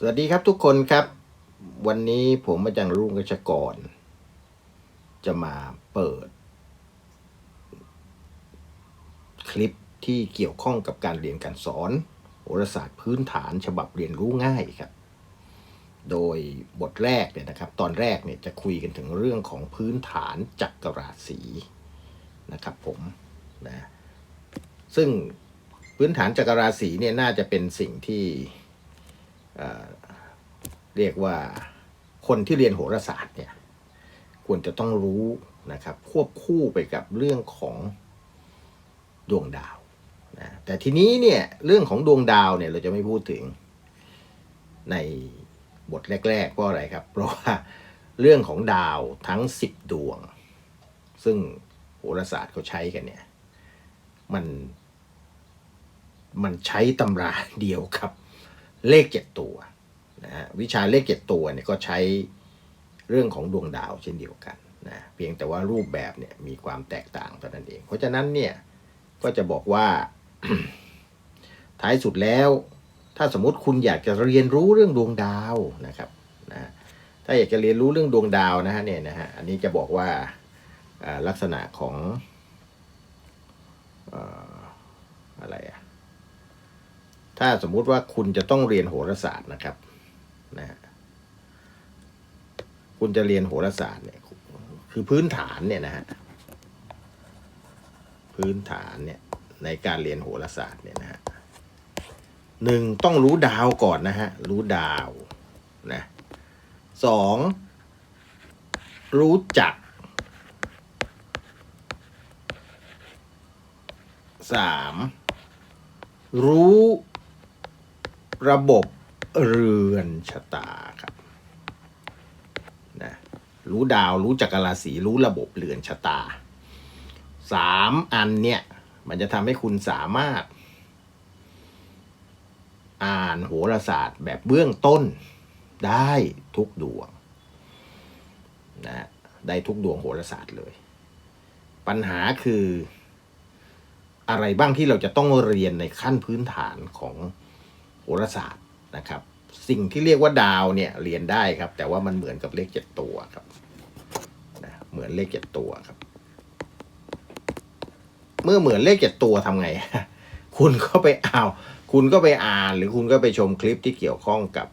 สวัสดีครับทุกคนครับ วันนี้ผมอาจารย์รุ่งกชกร จะมาเปิด คลิปที่เกี่ยวข้องกับการเรียนการสอนโหราศาสตร์พื้นฐานฉบับเรียนรู้ง่ายครับ โดยบทแรกเนี่ยนะครับ ตอนแรกเนี่ยจะคุยกันถึงเรื่องของพื้นฐานจักรราศีนะครับผมนะซึ่งพื้นฐานจักรราศีเนี่ยน่าจะเป็นสิ่งที่ เรียกว่าคนที่เรียนโหราศาสตร์เนี่ยควรจะต้องรู้นะครับควบคู่ไปกับเรื่องของดวงดาวนะแต่ทีนี้เนี่ยเรื่องของดวงดาวเนี่ยเราจะไม่พูดถึงในบทแรกๆเพราะอะไรครับ เพราะว่าเรื่องของดาวทั้ง 10 ดวง ซึ่งโหราศาสตร์เขาใช้กันเนี่ยมันมันใช้ตำราเดียวครับ เลขเจ็ดตัวนะฮะวิชาเลขเจ็ดตัวเนี่ยก็ใช้เรื่องของดวงดาวเช่นเดียวกันนะเพียงแต่ว่ารูปแบบเนี่ยมีความแตกต่างเท่านั้นเอง เพราะฉะนั้นเนี่ยก็จะบอกว่าท้ายสุดแล้ว ถ้าสมมติคุณอยากจะเรียนรู้เรื่องดวงดาวนะครับนะถ้าอยากจะเรียนรู้เรื่องดวงดาวนะฮะเนี่ยนะฮะอันนี้จะบอกว่าลักษณะของออะไรอะ ถ้าสมมุติว่าคุณจะต้องเรียนโหราศาสตร์นะครับนะฮะคุณจะเรียนโหราศาสตร์เนี่ยคือพื้นฐานเนี่ยนะฮะพื้นฐานเนี่ยในการเรียนโหราศาสตร์เนี่ยนะฮะหนึ่งต้องรู้ดาวก่อนนะฮะรู้ดาวนะสองรู้จักสามรู้ ระบบเรือนชะตาครับนะรู้ดาวรู้จักรราศีรู้ระบบเรือนชะตาสามอันเนี่ย มันจะทำให้คุณสามารถ อ่านโหราศาสตร์แบบเบื้องต้นได้ทุกดวงนะได้ทุกดวงโหราศาสตร์เลย ปัญหาคืออะไรบ้างที่เราจะต้องเรียนในขั้นพื้นฐานของ โหราศาสตร์นะครับ สิ่งที่เรียกว่าดาวเนี่ยเรียนได้ครับ แต่ว่ามันเหมือนกับเลขเจ็ดตัวครับนะเหมือนเลขเจ็ดตัวครับ เมื่อเหมือนเลขเจ็ดตัวทำไง คุณก็ไปเอาคุณก็ไปอ่าน หรือคุณก็ไปชมคลิปที่เกี่ยวข้องกับ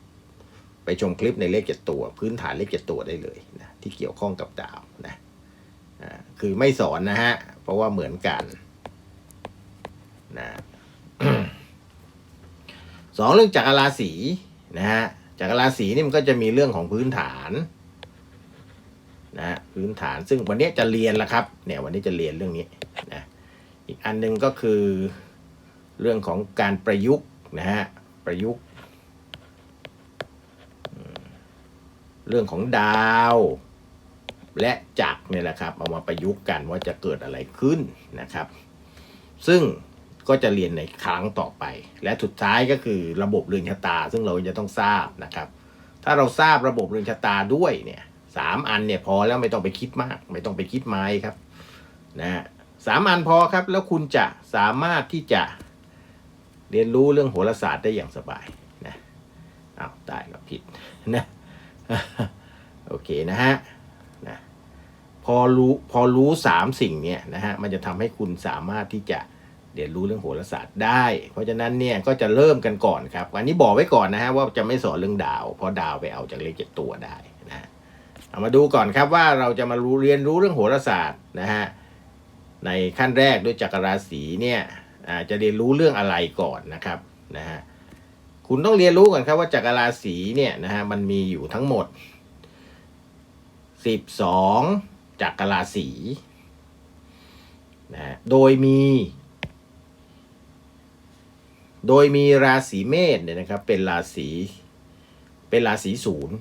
ไปชมคลิปในเลขเจ็ดตัว พื้นฐานเลขเจ็ดตัวได้เลยนะที่เกี่ยวข้องกับดาวนะคือไม่สอนนะฮะ เพราะว่าเหมือนกันนะ สองเรื่องจักรราศีนะฮะจักรราศีนี่มันก็จะมีเรื่องของพื้นฐานนะฮะพื้นฐานซึ่งวันนี้จะเรียนแล้วครับเนี่ยวันนี้จะเรียนเรื่องนี้นะอีกอันหนึ่งก็คือเรื่องของการประยุกต์นะฮะประยุกต์ เรื่องของดาว และจักรเนี่ยแหละครับเอามาประยุกต์กันว่าจะเกิดอะไรขึ้นนะครับ ซึ่ง ก็จะเรียนในครั้งต่อไป และสุดท้ายก็คือระบบเรือนชะตา ซึ่งเราจะต้องทราบนะครับ ถ้าเราทราบระบบเรือนชะตาด้วยเนี่ยสามอันเนี่ยพอแล้วไม่ต้องไปคิดมาก ไม่ต้องไปคิดไม้ครับนะสามอันพอครับ แล้วคุณจะสามารถที่จะเรียนรู้เรื่องโหราศาสตร์ได้อย่างสบายนะอ้าวตายแล้วผิดนะโอเคนะฮะนะพอรู้พอรู้สามสิ่งเนี่ยนะฮะมันจะทำให้คุณสามารถที่จะ เรียนรู้เรื่องโหราศาสตร์ได้ เพราะฉะนั้นเนี่ยก็จะเริ่มกันก่อนครับอันนี้บอกไว้ก่อนนะฮะว่าจะไม่สอนเรื่องดาว เพราะดาวไปเอาจากเลขเจ็ดตัวได้นะเอามาดูก่อนครับว่าเราจะมารู้เรียนรู้เรื่องโหราศาสตร์นะฮะในขั้นแรกด้วยจักรราศีเนี่ยจะเรียนรู้เรื่องอะไรก่อนนะครับนะฮะคุณต้องเรียนรู้ก่อนครับว่าจักรราศีเนี่ยนะฮะมันมีอยู่ทั้งหมดสิบสองจักรราศีนะฮะโดยมี โดยมีราศีเมษเนี่ยนะครับ เป็นราศีเป็นราศีศูนย์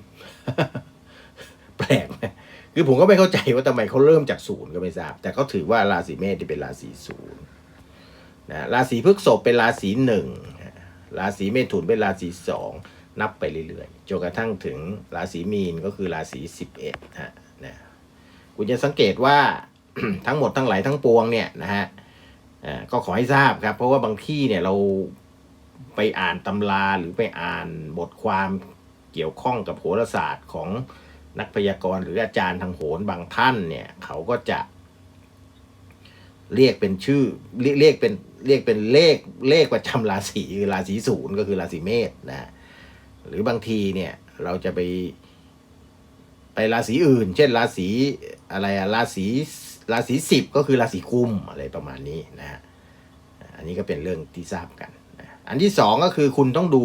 แปลกไหมคือผมก็ไม่เข้าใจว่าทำไมเขาเริ่มจากศูนย์ก็ไม่ทราบ แต่เขาถือว่าราศีเมษที่เป็นราศีศูนย์นะราศีพฤษภเป็นราศีหนึ่งราศีเมถุนเป็นราศีสองนับไปเรื่อยๆจนกระทั่งถึงราศีมีนก็คือราศีสิบเอ็ดฮะนะคุณจะสังเกตว่าทั้งหมดทั้งหลายทั้งปวงเนี่ยนะฮะอ่าก็ขอให้ทราบครับ เพราะว่าบางที่เนี่ยเรา ไปอ่านตำราหรือไปอ่านบทความเกี่ยวข้องกับโหราศาสตร์ของนักพยากรณ์หรืออาจารย์ทางโหรบางท่านเนี่ยเขาก็จะ เรียกเป็นชื่อเรียกเรียกเป็นเรียกเป็นเลขเลขประจำราศีคือราศีศูนย์ก็คือราศีเมษนะฮะหรือบางทีเนี่ยเราจะไป ไปราศีอื่น เช่นราศีอะไรอะราศีราศีสิบก็คือราศีกุมอะไรประมาณนี้นะฮะอันนี้ก็เป็นเรื่องที่ทราบกัน อันที่สองก็คือคุณต้องดู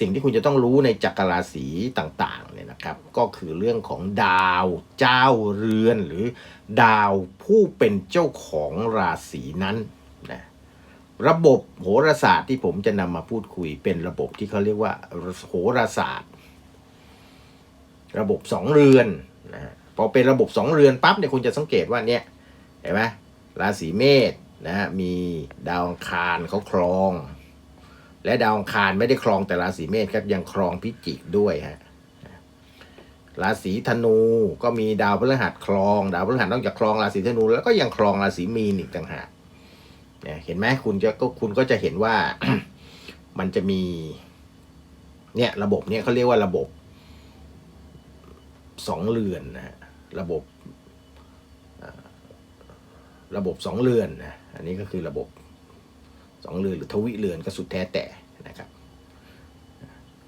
สิ่งที่คุณจะต้องรู้ในจักรราศีต่างๆเนี่ยนะครับ ก็คือเรื่องของดาวเจ้าเรือนหรือดาวผู้เป็นเจ้าของราศีนั้นนะระบบโหราศาสตร์ที่ผมจะนำมาพูดคุยเป็นระบบที่เขาเรียกว่าโหราศาสตร์ ระบบสองเรือนนะพอเป็นระบบสองเรือนปั๊บเนี่ยคุณจะสังเกตว่าเนี่ยเห็นไหมราศีเมษนะฮะมีดาวอังคารเขาครอง และดาวอังคารไม่ได้ครองแต่ราศีเมษครับยังครองพิจิกด้วยฮะราศีธนูก็มีดาวพฤหัสครอง ดาวพฤหัสนอกจากครองราศีธนู แล้วก็ยังครองราศีมีนอีกต่างหากเนี่ยเห็นไหมคุณจะก็คุณก็จะเห็นว่ามันจะมี เนี่ยระบบเนี่ยเขาเรียกว่าระบบสองเรือนนะฮะระบบระบบสองเรือนนะอันนี้ก็คือระบบ สองเรือนหรือทวิเรือนก็สุดแท้แต่นะครับ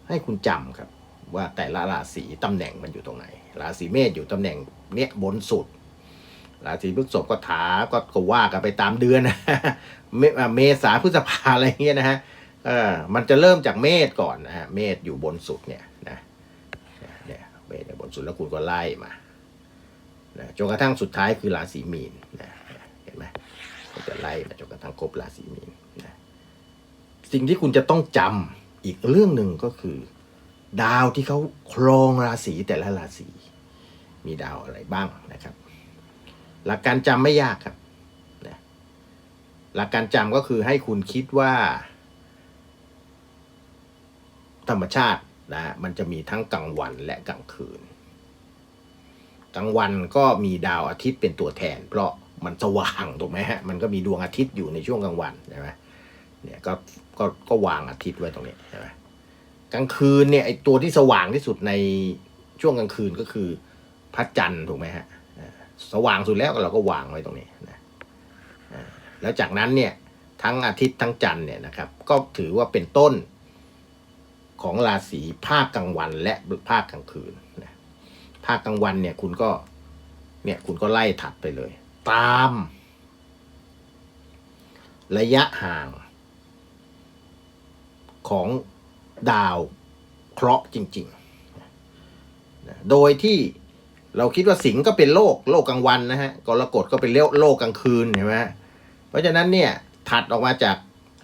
ให้คุณจำครับว่าแต่ละราศีตำแหน่งมันอยู่ตรงไหน ราศีเมษอยู่ตำแหน่งเนี้ยบนสุด ราศีพฤษภก็ถาก็ก็ว่ากันไปตามเดือนนะเมมษาพฤษภาอะไรเงี้ยนะฮะเออมันจะเริ่มจากเมษก่อนนะฮะเมษอยู่บนสุดเนี่ยนะเนี่ยเบสเนี่ยบนสุดแล้วคุณก็ไล่มานะจนกระทั่งสุดท้ายคือราศีมีนนะเห็นไหมก็จะไล่มาจนกระทั่งครบราศีมีน สิ่งที่คุณจะต้องจำอีกเรื่องหนึ่งก็คือ ดาวที่เขาครองราศีแต่ละราศีมีดาวอะไรบ้างนะครับ หลักการจำไม่ยากครับนะหลักการจำก็คือให้คุณคิดว่า ธรรมชาตินะฮะมันจะมีทั้งกลางวันและกลางคืนกลางวันก็มีดาวอาทิตย์เป็นตัวแทน เพราะมันสว่างถูกไหมฮะมันก็มีดวงอาทิตย์อยู่ในช่วงกลางวันใช่ไหม เนี่ยก็ก็ก็วางอาทิตย์ไว้ตรงนี้ใช่ไหมกลางคืนเนี่ยไอตัวที่สว่างที่สุดในช่วงกลางคืนก็คือพระจันทร์ถูกไหมฮะสว่างสุดแล้วเราก็วางไว้ตรงนี้นะแล้วจากนั้นเนี่ยทั้งอาทิตย์ทั้งจันทร์เนี่ยนะครับ ก็ถือว่าเป็นต้นของราศีภาคกลางวันและภาคกลางคืนนะภาคกลางวันเนี่ยคุณก็เนี่ยคุณก็ไล่ถัดไปเลย ตาม ระยะห่าง ของดาวเคราะห์จริงๆ โดยที่เราคิดว่าสิงห์ก็เป็นโลกโลกกลางวันนะฮะกรกฎก็เป็นโลกโลกกลางคืนเห็นไหมเพราะฉะนั้นเนี่ยถัดออกมาจาก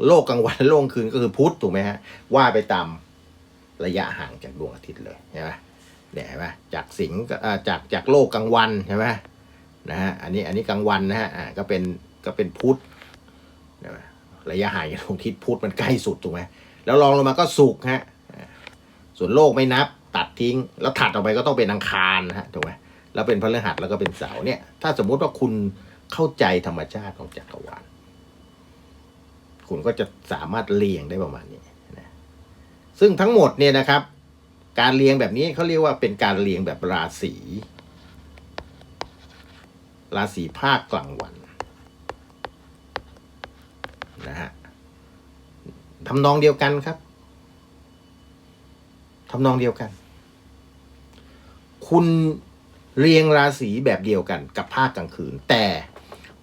โลกกลางวันโลกคืนก็คือพุธถูกไหมฮะว่าไปตามระยะห่างจากดวงอาทิตย์เลยใช่ไหมเนี่ยเห็นไหมจากสิงห์ก็จากจากโลกกลางวันใช่ไหมนะฮะอันนี้อันนี้กลางวันนะฮะอ่าก็เป็นก็เป็นพุธระยะห่างจากดวงอาทิตย์พุธมันใกล้สุดถูกไหม แล้วรองลงมาก็สุกฮะส่วนโลกไม่นับตัดทิ้ง แล้วถัดออกไปก็ต้องเป็นอังคารฮะถูกไหมแล้วเป็นพฤหัสแล้วก็เป็นเสาร์เนี่ย ถ้าสมมุติว่าคุณเข้าใจธรรมชาติของจักรวาลคุณก็จะสามารถเรียงได้ประมาณนี้ซึ่งทั้งหมดเนี่ยนะครับ การเรียงแบบนี้เขาเรียกว่าเป็นการเรียงแบบราศีราศีภาคกลางวันนะฮะ ทำนองเดียวกันครับทำนองเดียวกัน คุณเรียงราศีแบบเดียวกันกับภาคกลางคืน แต่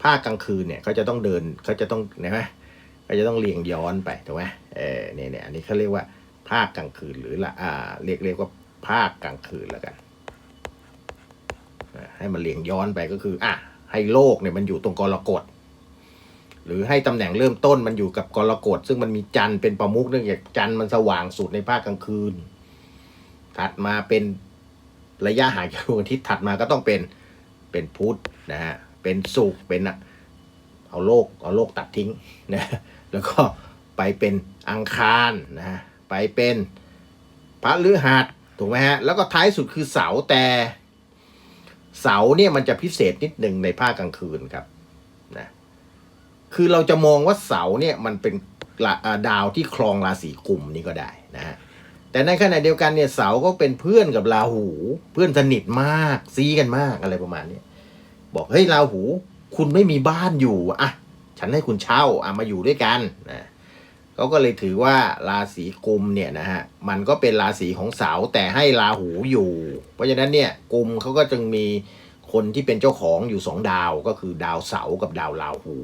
ภาคกลางคืนเนี่ยเขาจะต้องเดินเขาจะต้องเห็นไหมเขาจะต้องเรียงย้อนไปถูกไหมเออเนี่ยเนี่ยอันนี้เขาเรียกว่าภาคกลางคืนหรือละอ่าเรียกเรียกว่าภาคกลางคืนแล้วกันให้มันเรียงย้อนไปก็คือ อะ ให้โลกเนี่ยมันอยู่ตรงกรกฎ หรือให้ตำแหน่งเริ่มต้นมันอยู่กับกรกฎซึ่งมันมีจันทร์เป็นประมุขเนื่องจากจันทร์มันสว่างสุดในภาคกลางคืน ถัดมาเป็นระยะห่างจากดวงอาทิตย์ถัดมาก็ต้องเป็นเป็นพุธนะฮะเป็นศุกร์เป็นเอาโลกเอาโลกตัดทิ้งนะแล้วก็ไปเป็นอังคารนะไปเป็นพระฤหัสถูกไหมฮะแล้วก็ท้ายสุดคือเสาแต่เสาเนี่ยมันจะพิเศษนิดหนึ่งในภาคกลางคืนครับนะ คือเราจะมองว่าเสาเนี่ยมันเป็นดาวที่ครองราศีกุมนี่ก็ได้นะฮะแต่ในขณะเดียวกันเนี่ยเสาก็เป็นเพื่อนกับราหู เพื่อนสนิทมากซีกันมากอะไรประมาณนี้บอกเฮ้ยราหู คุณไม่มีบ้านอยู่อะฉันให้คุณเช่าอะมาอยู่ด้วยกันนะเขาก็เลยถือว่าราศีกุมเนี่ยนะฮะมันก็เป็นราศีของเสาแต่ให้ราหูอยู่ เพราะฉะนั้นเนี่ยกุมเขาก็จึงมีคนที่เป็นเจ้าของอยู่สองดาวก็คือดาวเสากับดาวราหู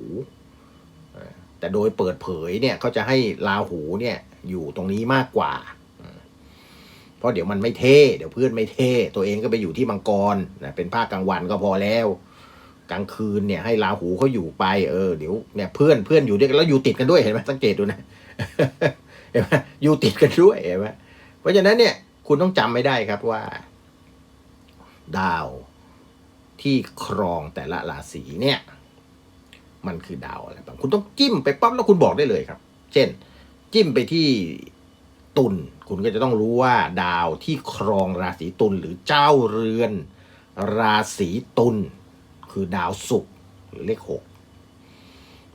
แต่โดยเปิดเผยเนี่ยเขาจะให้ราหูเนี่ยอยู่ตรงนี้มากกว่า เพราะเดี๋ยวมันไม่เท่ เดี๋ยวเพื่อนไม่เท่ ตัวเองก็ไปอยู่ที่มังกรนะเป็นภาคกลางวันก็พอแล้ว กลางคืนเนี่ยให้ราหูเขาอยู่ไปเออเดี๋ยวเนี่ยเพื่อนเพื่อนอยู่ด้วยกันแล้วอยู่ติดกันด้วยเห็นไหมสังเกตดูนะเห็นไหมอยู่ติดกันด้วยเห็นไหมเพราะฉะนั้นเนี่ยคุณต้องจำไม่ได้ครับว่า ดาวที่ครองแต่ละราศีเนี่ย มันคือดาวอะไรบ้างคุณต้องจิ้มไปปั๊บแล้วคุณบอกได้เลยครับ เช่น จิ้มไปที่ตุลคุณก็จะต้องรู้ว่าดาวที่ครองราศีตุลหรือเจ้าเรือน ราศีตุลคือดาวศุกร์หรือเลขหก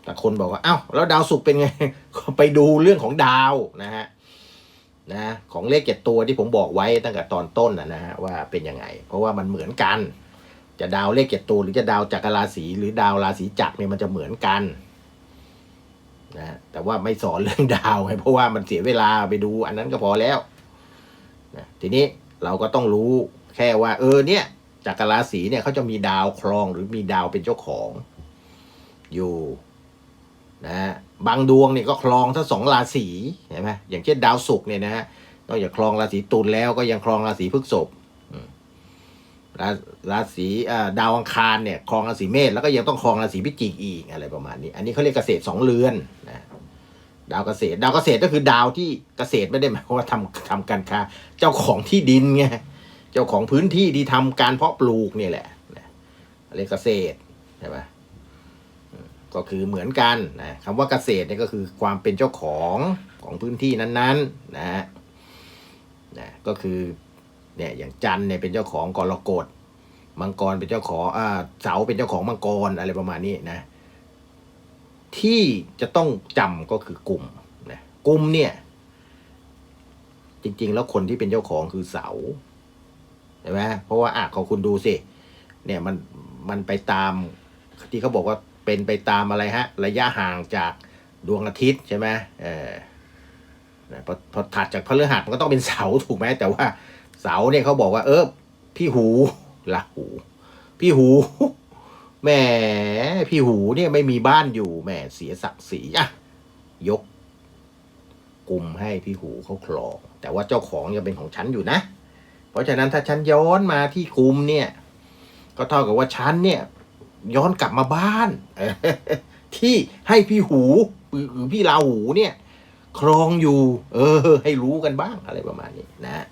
แต่คนบอกว่า เอ้า แล้วดาวศุกร์เป็นไงก็ไปดูเรื่องของดาวนะฮะนะของเลขเจ็ดตัวที่ผมบอกไว้ตั้งแต่ตอนต้นนะฮะว่าเป็นยังไง เพราะว่ามันเหมือนกัน จะดาวเลขเจ็ดตัวหรือจะดาวจักรราศีหรือดาวราศีจักรเนี่ยมันจะเหมือนกันนะแต่ว่าไม่สอนเรื่องดาวเพราะว่ามันเสียเวลาไปดูอันนั้นก็พอแล้วนะทีนี้เราก็ต้องรู้แค่ว่า เออเนี่ยจักรราศีเนี่ยเขาจะมีดาวครองหรือมีดาวเป็นเจ้าของ อยู่นะฮะบางดวงเนี่ยก็ครองทั้งสองราศีเห็นไหมอย่างเช่นดาวศุกร์เนี่ยนะฮะนอกจากครองราศีตุลแล้วก็ยังครองราศีพฤษภ ราราศีดาวอังคารเนี่ยครองราศีเมษแล้วก็ยังต้องครองราศีพิจิกอีกอะไรประมาณนี้ อันนี้เขาเรียกเกษตรสองเรือนนะดาวเกษตร ดาวเกษตรก็คือดาวที่เกษตรไม่ได้หมายความว่าทำทำการค้า เจ้าของที่ดินไงเจ้าของพื้นที่ที่ทำการเพาะปลูกเนี่ยแหละนะเรียกเกษตรใช่ไหมก็คือเหมือนกันนะคำว่าเกษตรเนี่ยก็คือความเป็นเจ้าของของพื้นที่นั้นๆนะฮะนะก็คือ เนี่ยอย่างจันเนี่ยเป็นเจ้าของกรกฎมังกรเป็นเจ้าของอ่าเสาเป็นเจ้าของมังกรอะไรประมาณนี้นะ ที่จะต้องจำก็คือกลุ่มนะกลุ่มเนี่ย จริง ๆ แล้วคนที่เป็นเจ้าของคือเสาใช่ไหมเพราะว่าอะของคุณดูสิเนี่ยมันมันไปตามที่เขาบอกว่าเป็นไปตามอะไรฮะ ระยะห่างจากดวงอาทิตย์ใช่ไหมเออนะพอพอถัดจากพฤหัสมันก็ต้องเป็นเสาถูกไหมแต่ว่า เสาเนี่ยเขาบอกว่า เออ พี่หูละหู พี่หูแหมพี่หูเนี่ยไม่มีบ้านอยู่แหมเสียศักดิ์ศรีอะยกกลุ่มให้พี่หูเขาครองแต่ว่าเจ้าของยังเป็นของฉันอยู่นะ เพราะฉะนั้นถ้าฉันย้อนมาที่กลุ่มเนี่ย ก็เท่ากับว่าฉันเนี่ย ย้อนกลับมาบ้าน ที่ให้พี่หูหรือหรือพี่ลาหูเนี่ย ครองอยู่ เออ ให้รู้กันบ้างอะไรประมาณนี้นะ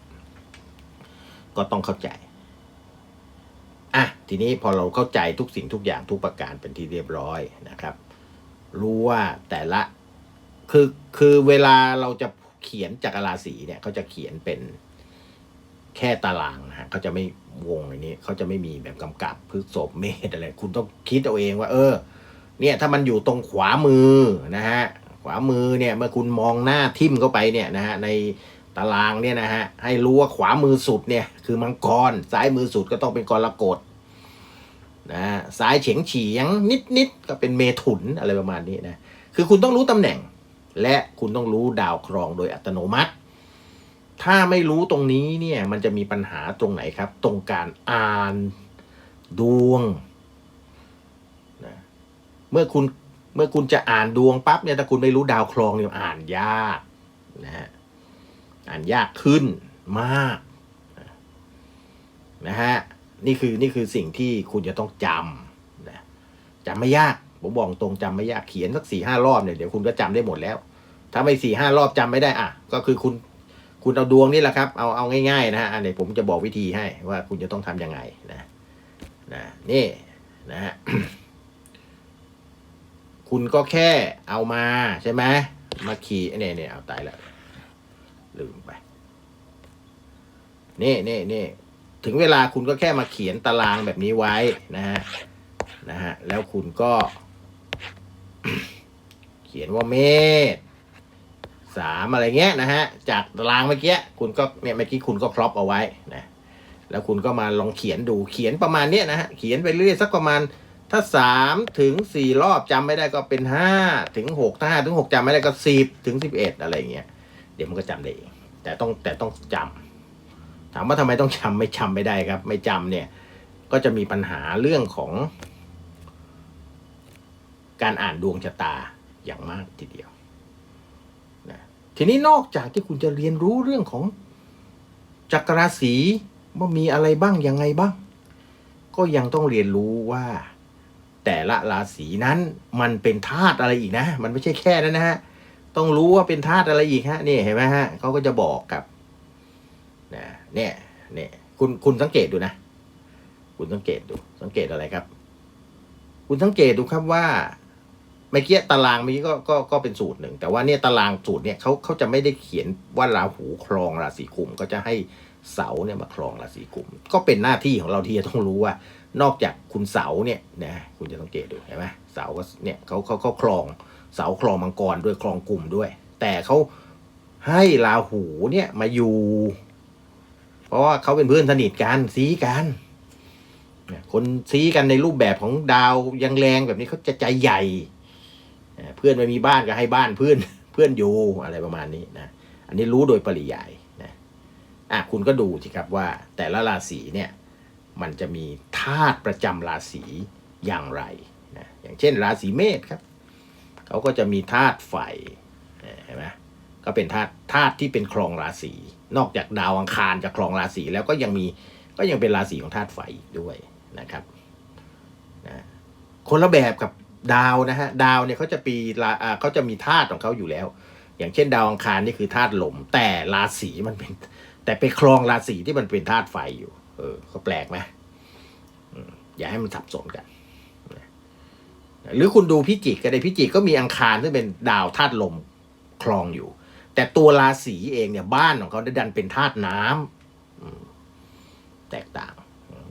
ก็ต้องเข้าใจอะทีนี้พอเราเข้าใจทุกสิ่งทุกอย่างทุกประการเป็นที่เรียบร้อยนะครับ รู้ว่าแต่ละคือคือเวลาเราจะเขียนจักรราศีเนี่ยเขาจะเขียนเป็นแค่ตารางนะฮะเขาจะไม่วงในนี้เขาจะไม่มีแบบกำกับพฤษภเมษอะไร คุณต้องคิดเอาเองว่า เออ เนี่ยถ้ามันอยู่ตรงขวามือนะฮะขวามือเนี่ยเมื่อคุณมองหน้าทิ่มเข้าไปเนี่ยนะฮะใน ตารางเนี่ยนะฮะให้รู้ว่าขวามือสุดเนี่ยคือมังกรซ้ายมือสุดก็ต้องเป็นกรกฎนะฮะซ้ายเฉียงเฉียงนิดนิดก็เป็นเมถุนอะไรประมาณนี้นะคือคุณต้องรู้ตำแหน่ง และคุณต้องรู้ดาวครองโดยอัตโนมัติ ถ้าไม่รู้ตรงนี้เนี่ยมันจะมีปัญหาตรงไหนครับ ตรงการอ่านดวงนะเมื่อคุณเมื่อคุณจะอ่านดวงปั๊บเนี่ยถ้าคุณไม่รู้ดาวครองเนี่ยอ่านยากนะฮะ อ่านยากขึ้นมากนะฮะนี่คือนี่คือสิ่งที่คุณจะต้องจำนะจำไม่ยากผมบอกตรงจำไม่ยากเขียนสักสี่ห้ารอบเนี่ยเดี๋ยวคุณก็จำได้หมดแล้ว ถ้าไม่สี่ห้ารอบจำไม่ได้อะก็คือคุณคุณเอาดวงนี่แหละครับเอาเอาง่ายๆนะฮะอันนี้ผมจะบอกวิธีให้ว่าคุณจะต้องทำยังไงนะนะนี่นะฮะคุณก็แค่เอามาใช่ไหมมาขี่เนี่ยเนี่ยเอาตายแล้ว ลืมไป นี่นี่นี่ถึงเวลาคุณก็แค่มาเขียนตารางแบบนี้ไว้นะฮะนะฮะแล้วคุณก็ เขียนว่าเมษสามอะไรเงี้ยนะฮะจากตารางเมื่อกี้คุณก็เนี่ยเมื่อกี้คุณก็ครอปเอาไว้นะแล้วคุณก็มาลองเขียนดูเขียนประมาณเนี้ยนะฮะเขียนไปเรื่อยสักประมาณถ้าสามถึงสี่รอบจำไม่ได้ก็เป็นห้าถึงหกถ้าห้าถึงหกจำไม่ได้ก็สิบถึงสิบเอ็ดอะไรเงี้ย เดี๋ยวมันก็จำได้เองแต่ต้องแต่ต้องจำถามว่าทำไมต้องจำไม่จำไม่ได้ครับ ไม่จำเนี่ยก็จะมีปัญหาเรื่องของ การอ่านดวงชะตาอย่างมากทีเดียวนะทีนี้นอกจากที่คุณจะเรียนรู้เรื่องของจักรราศีว่ามีอะไรบ้างยังไงบ้าง ก็ยังต้องเรียนรู้ว่า แต่ละราศีนั้นมันเป็นธาตุอะไรอีกนะ มันไม่ใช่แค่นั้นนะฮะ ต้องรู้ว่าเป็นธาตุอะไรอีกฮะนี่เห็นไหมฮะเขาก็จะบอกกับนะเนี่ยเนี่ยคุณคุณสังเกตดูนะ คุณสังเกตดู สังเกตอะไรครับ คุณสังเกตดูครับว่าเมื่อกี้ตารางเมื่อกี้ก็ก็ก็เป็นสูตรหนึ่ง แต่ว่าเนี่ยตารางสูตรเนี่ยเขาเขาจะไม่ได้เขียนว่าราหูครองราศีกุมก็จะให้เสาเนี่ยมาครองราศีกุม ก็เป็นหน้าที่ของเราที่จะต้องรู้ว่า นอกจากคุณเสาเนี่ยนะคุณจะสังเกตดูเห็นไหมเสาก็เนี่ยเขาเขาเขาครอง เสาครองมังกรด้วยครองกลุ่มด้วย แต่เขาให้ราหูเนี่ยมาอยู่ เพราะว่าเขาเป็นเพื่อนสนิทกันซีกันเนี่ยคนซีกันในรูปแบบของดาวยังแรงแบบนี้เขาจะใจใหญ่เอ่อเพื่อนไม่มีบ้านก็ให้บ้านเพื่อนเพื่อนอยู่อะไรประมาณนี้นะอันนี้รู้โดยปริยายนะอะคุณก็ดูสิครับว่า แต่ละราศีเนี่ยมันจะมีธาตุประจำราศีอย่างไรนะอย่างเช่น ราศีเมษครับ เขาก็จะมีธาตุไฟเห็นไหมก็เป็นธาตุธาตุที่เป็นครองราศีนอกจากดาวอังคารจะครองราศีแล้วก็ยังมีก็ยังเป็นราศีของธาตุไฟด้วยนะครับนะคนละแบบกับดาวนะฮะดาวเนี่ยเขาจะปีราเขาจะมีธาตุของเขาอยู่แล้ว อย่างเช่น ดาวอังคารนี่คือธาตุลมแต่ราศีมันเป็น แต่ไปครองราศีที่มันเป็นธาตุไฟอยู่ เออก็แปลกไหมอย่าให้มันสับสนกัน หรือคุณดูพิจิกก็ได้พิจิกก็มีอังคารซึ่งเป็นดาวธาตุลมครองอยู่ แต่ตัวราศีเองเนี่ยบ้านของเขาได้ดันเป็นธาตุน้ำอืมแตกต่าง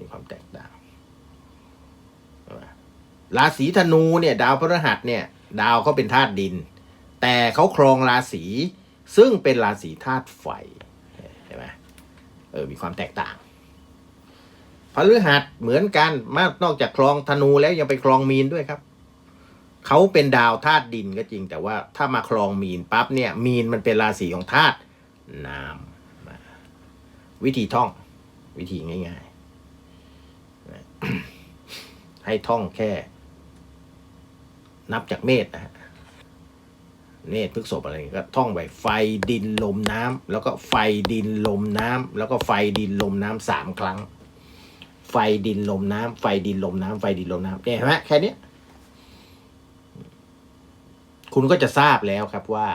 มีความแตกต่างราศีธนูเนี่ยดาวพฤหัสเนี่ย ดาวเขาเป็นธาตุดิน แต่เขาครองราศีซึ่งเป็นราศีธาตุไฟเห็นไหมเออมีความแตกต่างพฤหัสเหมือนกันมากนอกจากครองธนูแล้วยังไปครองมีนด้วยครับ เขาเป็นดาวธาตุดินก็จริง แต่ว่าถ้ามาครองมีนปั๊บเนี่ย มีนมันเป็นราศีของธาตุน้ำวิธีท่อง วิธีง่ายๆ ให้ท่องแค่ นับจากเมษนะฮะเนตรพฤกษบอะไรก็ท่องไปไฟดินลมน้ำแล้วก็ไฟดินลมน้ำแล้วก็ไฟดินลมน้ำสามครั้ง ไฟดินลมน้ำไฟดินลมน้ำไฟดินลมน้ำเนี่ยเห็นไหมแค่นี้ คุณก็จะทราบแล้วครับว่า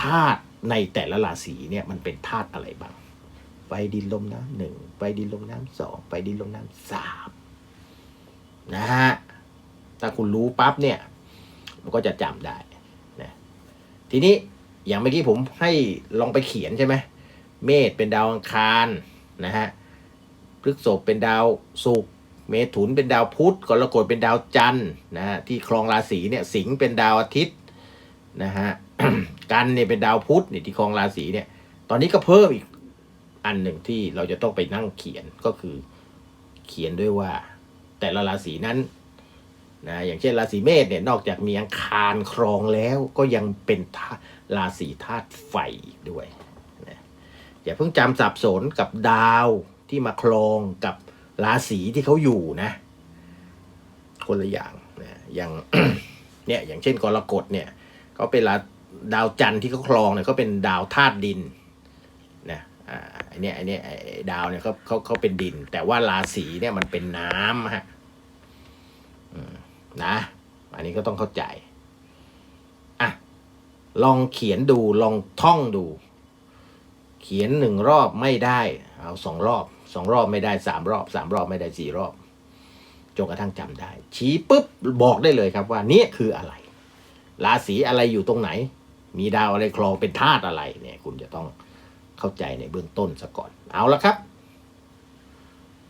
ธาตุในแต่ละราศีเนี่ยมันเป็นธาตุอะไรบ้างไฟดินลมน้ำหนึ่งไฟดินลมน้ำสองไฟดินลมน้ำสามนะฮะถ้าคุณรู้ปั๊บเนี่ย มันก็จะจำได้นะทีนี้อย่างเมื่อกี้ผมให้ลองไปเขียนใช่ไหมเมษเป็นดาวอังคารนะฮะพฤกษภเป็นดาวศุกร์ เมถุนเป็นดาวพุธกรกฎเป็นดาวจันทร์นะฮะที่ครองราศีเนี่ยสิงห์เป็นดาวอาทิตย์นะฮะกันเนี่ยเป็นดาวพุธเนี่ยที่ครองราศีเนี่ย ตอนนี้ก็เพิ่มอีกอันหนึ่งที่เราจะต้องไปนั่งเขียนก็คือเขียนด้วยว่า แต่ละราศีนั้นนะอย่างเช่นราศีเมษเนี่ยนอกจากมีอังคารครองแล้วก็ยังเป็นธาราศีธาตุไฟด้วยนะอย่าเพิ่งจำสับสนกับดาวที่มาครองกับ ราศีที่เขาอยู่นะ คนละอย่างนะอย่างเนี่ยอย่างเช่นกรกฎเนี่ยเขาเป็นราดาวจันทร์ที่เขาครองเนี่ยเขาเป็นดาวธาตุดินนะอ่าไอเนี้ยไอเนี้ยดาวเนี่ยเขาเขาเขาเป็นดิน แต่ว่าราศีเนี่ยมันเป็นน้ำฮะนะ อันนี้ก็ต้องเข้าใจอะลองเขียนดูลองท่องดู เขียนหนึ่งรอบไม่ได้ เอาสองรอบ สองรอบไม่ได้สามรอบสามรอบไม่ได้สี่รอบจนกระทั่งจำได้ ชี้ปุ๊บบอกได้เลยครับว่านี่คืออะไร ราศีอะไรอยู่ตรงไหน มีดาวอะไรครองเป็นธาตุอะไรเนี่ย คุณจะต้องเข้าใจในเบื้องต้นซะก่อน เอาละครับ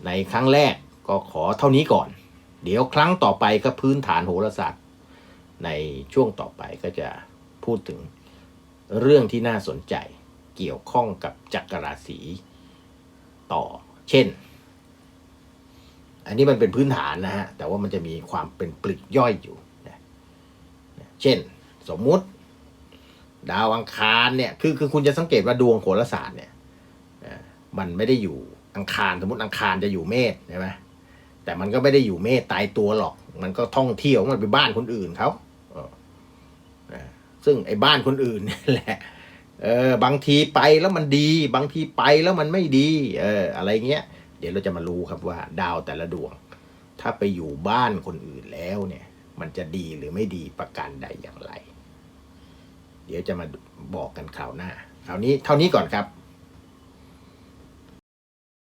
ในครั้งแรกก็ขอเท่านี้ก่อน เดี๋ยวครั้งต่อไปก็พื้นฐานโหราศาสตร์ ในช่วงต่อไปก็จะพูดถึงเรื่องที่น่าสนใจเกี่ยวข้องกับจักรราศีต่อ เช่น อันนี้มันเป็นพื้นฐานนะฮะ แต่ว่ามันจะมีความเป็นปลีกย่อยอยู่นะเช่น สมมุติ ดาวอังคารเนี่ยคือคือคุณจะสังเกตว่าดวงโหราศาสตร์เนี่ยมันไม่ได้อยู่อังคารสมมติอังคารจะอยู่เมษใช่ไหมแต่มันก็ไม่ได้อยู่เมษตายตัวหรอก มันก็ท่องเที่ยวมันไปบ้านคนอื่นเขาซึ่งไอ้บ้านคนอื่นนี่แหละ เออบางทีไปแล้วมันดี บางทีไปแล้วมันไม่ดี เออ อะไรเงี้ย เดี๋ยวเราจะมารู้ครับว่า ดาวแต่ละดวง ถ้าไปอยู่บ้านคนอื่นแล้วเนี่ย มันจะดีหรือไม่ดีประการใดอย่างไร เดี๋ยวจะมาบอกกันคราวหน้าคราวนี้เท่านี้ก่อนครับ